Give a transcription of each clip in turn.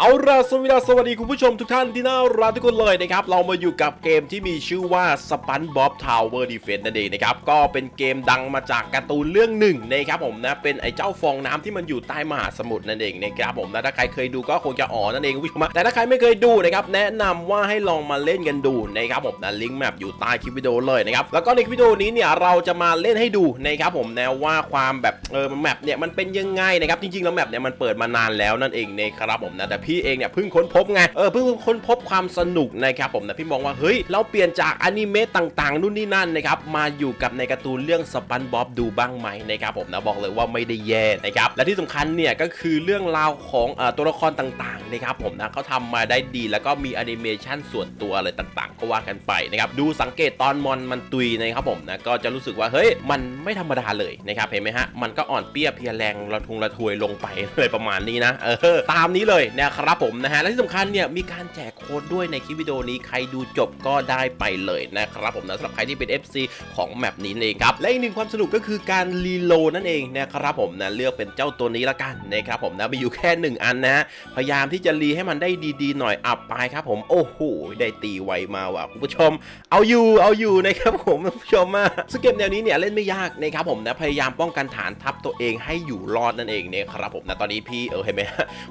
เอาล่ะสวัสดีสวัสดีคุณผู้ชมทุกท่านที่น่ารักทุกคนเลยนะครับ เรามาอยู่กับเกมที่มีชื่อว่า Spun Bob Tower Defense นั่นเองนะครับ ก็เป็นเกมดังมาจากการ์ตูนเรื่องหนึ่งนะครับผมนะ เป็นไอ้เจ้าฟองน้ำที่มันอยู่ใต้มหาสมุทรนั่นเองนะครับผมนะถ้าใครเคยดูก็คงจะอ๋อนั่นเองคุณผู้ชมแต่ถ้าใครไม่เคยดูนะครับแนะนำว่าให้ลองมาเล่นกันดูนะครับผมนะลิงก์แมปอยู่ใต้คลิปวิดีโอเลยนะครับแล้วก็ในคลิปวิดีโอนี้เนี่ยเราจะมาเล่นให้ดูนะครับผมนะว่าความแบบเออแมปเนี่ยมันเป็นยังไงนะครับจริงๆแล้วแมปเนี่ยมันเปิดมานานแล้วนั่นเองนะครับผมนะแต่พี่เองเนี่ยเพิ่งค้นพบไงเออเพิ่งค้นพบความสนุกนะครับผมนะพี่มองว่าเฮ้ยเราเปลี่ยนจากอนิเมะต่างๆนู่นนี่นั่นนะครับมาอยู่กับในการ์ตูนเรื่องสปันบ๊อบดูบ้างไหมนะครับผมนะบอกเลยว่าไม่ได้แย่นะครับและที่สำคัญเนี่ยก็คือเรื่องราวของอตัวละครต่างๆนะครับผมนะเขาทำมาได้ดีแล้วก็มีแอนิเมชันส่วนตัวอะไรต่างๆ ก็ว่ากันไปนะครับดูสังเกตตอนมอนมันตุยนะครับผมนะก็จะรู้สึกว่าเฮ้ยมันไม่ธรรมดาเลยนะครับเห็นไหมฮะมันก็อ่อนเปี้ยเพียแรงระทุงระทวยลงไปเลยประมาณนี้นะเออตามนี้เลยนะครับครับผมนะฮะและที่สำคัญเนี่ยมีการแจกโค้ดด้วยในคลิปวิดีโอนี้ใครดูจบก็ได้ไปเลยนะครับผมนะสำหรับใครที่เป็น FC ของแมปนี้นั่นเองครับและอีกหนึ่งความสนุกก็คือการรีโลนั่นเองนะครับผมนะเลือกเป็นเจ้าตัวนี้ละกันนะครับผมนะมีอยู่แค่หนึ่งอันนะฮะพยายามที่จะรีให้มันได้ดีๆ หน่อยอับไปครับผมโอ้โหได้ตีไวมาว่ะคุณผู้ชม เอาอยู่เอาอยู่นะครับผมคุณผู้ชมมาสเกมแนวนี้เนี่ยเล่นไม่ยากนะครับผมนะพยายามป้องกันฐานทัพตัวเองให้อยู่รอดนั่นเองเนี่ยครับผมนะตอนนี้พี่เออเห็นไหม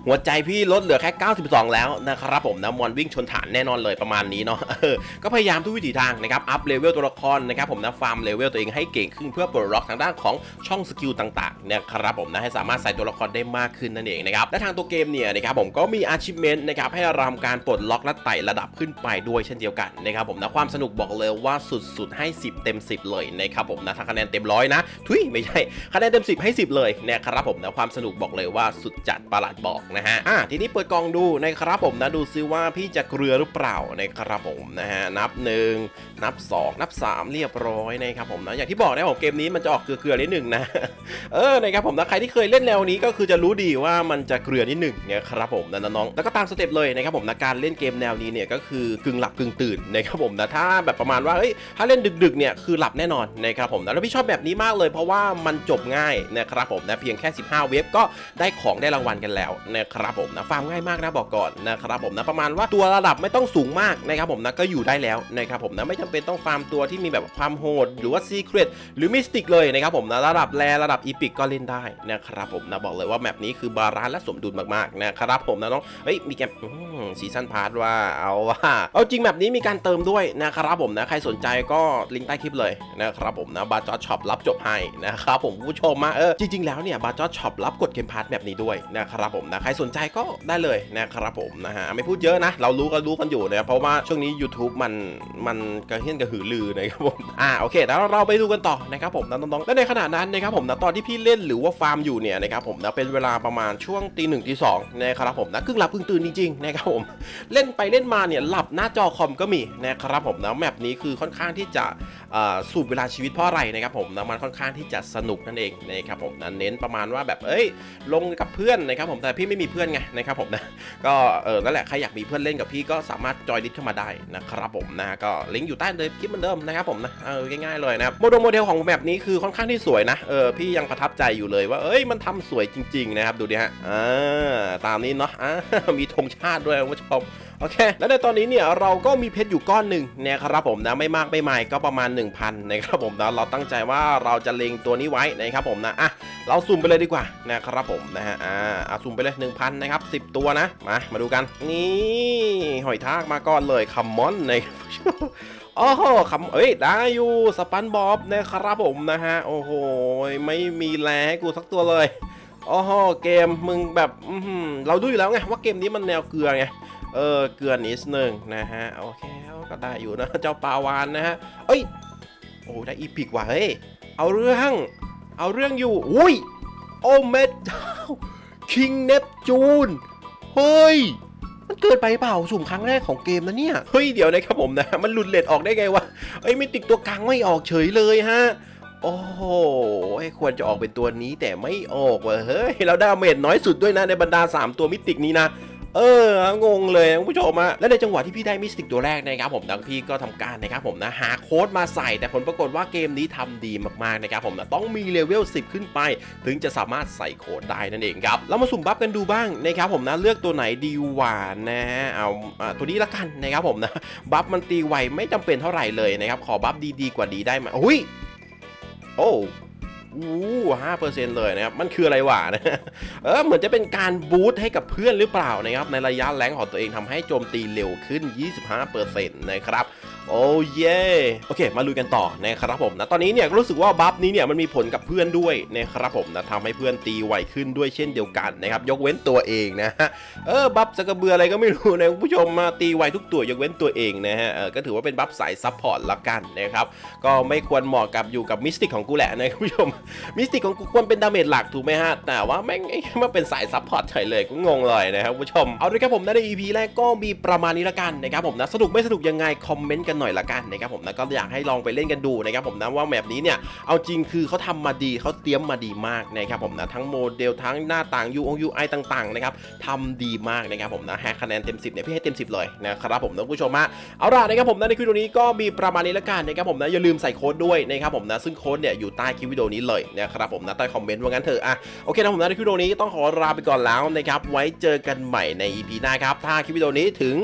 หัวใจพี่ลดเหลือแค่ 92 แล้วนะครับผมนะมอนวิ่งชนฐานแน่นอนเลยประมาณนี้เนาะก็พยายามทุกวิถีทางนะครับอัพเลเวลตัวละครนะครับผมนะฟาร์มเลเวลตัวเองให้เก่งขึ้นเพื่อปลดล็อกทางด้านของช่องสกิลต่างๆนะครับผมนะให้สามารถใส่ตัวละครได้มากขึ้นนั่นเองนะครับและทางตัวเกมเนี่ยนะครับผมก็มี achievement นะครับให้รำการปลดล็อกและไต่ระดับขึ้นไปด้วยเช่นเดียวกันนะครับผมนะความสนุกบอกเลยว่าสุดๆให้ 10 เต็ม 10 เลยนะครับผมนะถ้าคะแนนเต็มร้อยนะทุยไม่ใช่คะแนนเต็ม 10 ให้ 10 เลยนะครับผมนะความสนุกบอกเลยว่าสุดจัดประหลาดบอกนะฮะอะทีนี้เปิดกองดูนะครับผมนะดูซิว่าพี่จะเกลือหรือเปล่านะครับผมนะฮะนับ 1 นับ 2 นับ 3 เรียบร้อยนะครับผมนะอย่างที่บอกนะผมเกมนี้มันจะออกเกลือๆนิดหนึ่งนะเออนะครับผมนะใครที่เคยเล่นแนวนี้ก็คือจะรู้ดีว่ามันจะเกลือนิดหนึ่งเนี่ยครับผมนะน้องแล้วก็ตามสเต็ปเลยนะครับผมนะการเล่นเกมแนวนี้เนี่ยก็คือกึ่งหลับกึ่งตื่นนะครับผมนะถ้าแบบประมาณว่าเฮ้ยถ้าเล่นดึกๆเนี่ยคือหลับแน่นอนนะครับผมนะแล้วพี่ชอบแบบนี้มากเลย เพราะว่ามันจบง่ายนะครับผมนะเพียงแค่ 15 เว็บก็ได้ของได้รางวัลกันแล้วนะครับผมนะฟาร์มง่ายมากนะบอกก่อนนะครับผมนะประมาณว่าตัวระดับไม่ต้องสูงมากนะครับผมนะก็อยู่ได้แล้วนะครับผมนะไม่จำเป็นต้องฟาร์มตัวที่มีแบบความโหดหรือว่าซีเครตหรือมิสติกเลยนะครับผมนะระดับแรระดับอีพิกก็เล่นได้นะครับผมนะบอกเลยว่าแมปนี้คือบาลานซ์และสมดุลมากๆนะครับผมนะน้องเฮ้ยมีแกมซีซันพาร์ทว่าเอาว่าเอาจริงแบบนี้มีการเติมด้วยนะครับผมนะใครสนใจก็ลิงก์ใต้คลิปเลยนะครับผมนะบาจอช็อปรับจบให้นะครับผมผู้ชมมาเออจริงๆแล้วเนี่ยบาจอช็อปรับกดเกมพาร์ทแบบนี้ด้วยนะครับผมนะใครสนใจก็ได้เลยนะครับผมนะฮะไม่พูดเยอะนะ เรารู้ก็รู้กันอยู่นะเพราะว่าช่วงนี้ YouTube มันมันกระเฮี้ยนกระหือรือนะครับผมอ่าโอเคแล้วเราไปดูกันต่อนะครับผมนะน้องๆและในขณะนั้นนะครับผมนะตอนที่พี่เล่นหรือว่าฟาร์มอยู่เนี่ยนะครับผมนะเป็นเวลาประมาณช่วงตีหนึ่งตีสองนะครับผมนะครึ่งหลับครึ่งตื่นจริงๆนะครับผมเล่นไปเล่นมาเนี่ยหลับหน้าจอคอมก็มีนะครับผมนะแมปนี้คือค่อนข้างที่จะ สูบเวลาชีวิตเพราะอะไรนะครับผมนะมันค่อนข้างที่จะสนุกนั่นเองนะครับผมนะเน้นประมาณว่าแบบเอ้ยลงกับเพื่อนนะครับผมแต่พี่ไม่มีเพื่อนไงนะครับผมนะก็เออนั่นแหละใครอยากมีเพื่อนเล่นกับพี่ก็สามารถจอยดิสเข้ามาได้นะครับผมนะก็ลิงก์อยู่ใต้เลยคลิปเหมือนเดิมนะครับผมนะเออง่ายๆเลยนะครับโมเดลโมเดลของแบบนี้คือค่อนข้างที่สวยนะเออพี่ยังประทับใจอยู่เลยว่าเอ้ยมันทำสวยจริง ๆ นะครับดูดิฮะอ่าตามนี้เนาะอ่ามีธงชาติด้วยคุณผู้ชม โอเค แล้วในตอนนี้เนี่ยเราก็มีเพชรอยู่ก้อนหนึ่งนะครับผมนะไม่มากไม่ไม่ก็ประมาณ 1,000นะครับผมนะเราตั้งใจว่าเราจะเล็งตัวนี้ไว้นะครับผมนะอะเราสุ่มไปเลยดีกว่านะครับผมนะฮะอ่าเอาสุ่มไปเลย 1,000นะครับ10 ตัวนะมามาดูกันนี่หอยทากมาก่อนเลยคัมมอนนะครับโอ้โหคำเอ้ยได้อยู่สปันบอบนะครับผมนะฮะโอ้โหไม่มีแลให้กูสักตัวเลยโอ้โหเกมมึงแบบเราดูอยู่แล้วไงว่าเกมนี้มันแนวเกลือไง เออเกลือนิดนึงนะฮะโอเคก็ได้อยู่นะเจ้าปลาวานนะฮะเอ้ยโอ้ได้อีพิกว่ะเฮ้ยเอาเรื่องเอาเรื่องอยู่อุ้ยโอ้เมเจ้าคิงเนปจูนเฮ้ยมันเกิดไปเปล่าสุ่มครั้งแรกของเกมนะเนี่ยเฮ้ยเดี๋ยวนะครับผมนะมันหลุดเลดออกได้ไงวะเอ้ยมิติกตัวกลางไม่ออกเฉยเลยฮะโอ้โหควรจะออกเป็นตัวนี้แต่ไม่ออกว่ะเฮ้ยเราดาเมจน้อยสุดด้วยนะในบรรดา 3 ตัวมิติกนี้นะ เอองงเลยคุณผู้ชมอะและในจังหวะที่พี่ได้มิสติกตัวแรกนะครับผมดังพี่ก็ทำการนะครับผมนะหาโค้ดมาใส่แต่ผลปรากฏว่าเกมนี้ทำดีมากๆนะครับผมนะต้องมีเลเวล10 ขึ้นไป ถึงจะสามารถใส่โค้ดได้นั่นเองครับเรามาสุ่มบัฟกันดูบ้างนะครับผมนะเลือกตัวไหนดีหวานนะฮะเอาตัวนี้ละกันนะครับผมนะบัฟมันตีไวไม่จำเป็นเท่าไหร่เลยนะครับขอบัฟดีๆกว่านี้ได้ไหมอุ้ยโอ้ อู้ห้าเปอร์เซ็นต์เลยนะครับ มันคืออะไรวะนะเออเหมือนจะเป็นการบูสต์ให้กับเพื่อนหรือเปล่านะครับ ในระยะแรงของตัวเองทำให้โจมตีเร็วขึ้น 25%นะครับ โอ้เย่โอเค มาลุยกันต่อนะครับผมนะตอนนี้เนี่ยรู้สึกว่าบัฟนี้เนี่ยมันมีผลกับเพื่อนด้วยนะครับผมนะทำให้เพื่อนตีไวขึ้นด้วยเช่นเดียวกันนะครับยกเว้นตัวเองนะฮะเออบัฟจะกระเบืออะไรก็ไม่รู้นะคุณผู้ชมมาตีไวทุกตัวยกเว้นตัวเองนะฮะเออก็ถือว่าเป็นบัฟสายซัพพอร์ตละกันนะครับก็ไม่ควรเหมาะกับอยู่กับมิสติกของกูแหละนะคุณผู้ชมมิสติกของกูควรเป็นดาเมจหลักถูกไหมฮะแต่ว่าแม่งมาเป็นสายซัพพอร์ตเฉยเลยก็งงเลยนะครับคุณผู้ชมเอาด้วยครับผมนะใน EP แรกก็มีประมาณนี้ละกันนะครับผมนะสนุกไม่สนุกยังไงคอมเมนต์กันหน่อยละกันนะครับผมนะก็อยากให้ลองไปเล่นกันดูนะครับผมนะว่าแมปนี้เนี่ยเอาจริงคือเขาทำมาดีเขาเตรียมมาดีมากนะครับผมนะทั้งโมเดลทั้งหน้าต่างยูองยูไอต่างๆนะครับทำดีมากนะครับผมนะแฮกคะแนนเต็ม 10เนี่ยพี่ให้เต็ม 10 เลยนะครับผมนะคุณผู้ชมฮะเอาล่ะนะครับผมนะในคลิปนี้ก็มีประมาณนี้ละกันนะครับผมนะอย่าลืมใส่โค้ดด้วยนะครับผมนะซึ่งโค้ดเนี่ยอยู่ใต้คลิปวิดีโอนี้เลยนะครับผมนะใต้คอมเมนต์ว่างั้นเถอะอะโอเคนะผมนะในคลิปวิดีโอนี้ต้องขอลาไปก่อนแล้วนะครับไว้เจอกันใหม่ใน EP หน้าครับถ้าคลิปวิดีโอนี้ถึง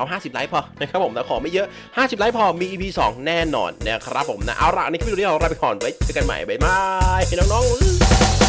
เอา 50 ไลค์พอนะครับผมนะขอไม่เยอะ 50 ไลค์พอมี EP 2 แน่นอนนะครับผมนะเอาละในคลิปวิดีโอนี้เราลาไปก่อนไว้เจอกันใหม่บ๊ายบายน้องๆ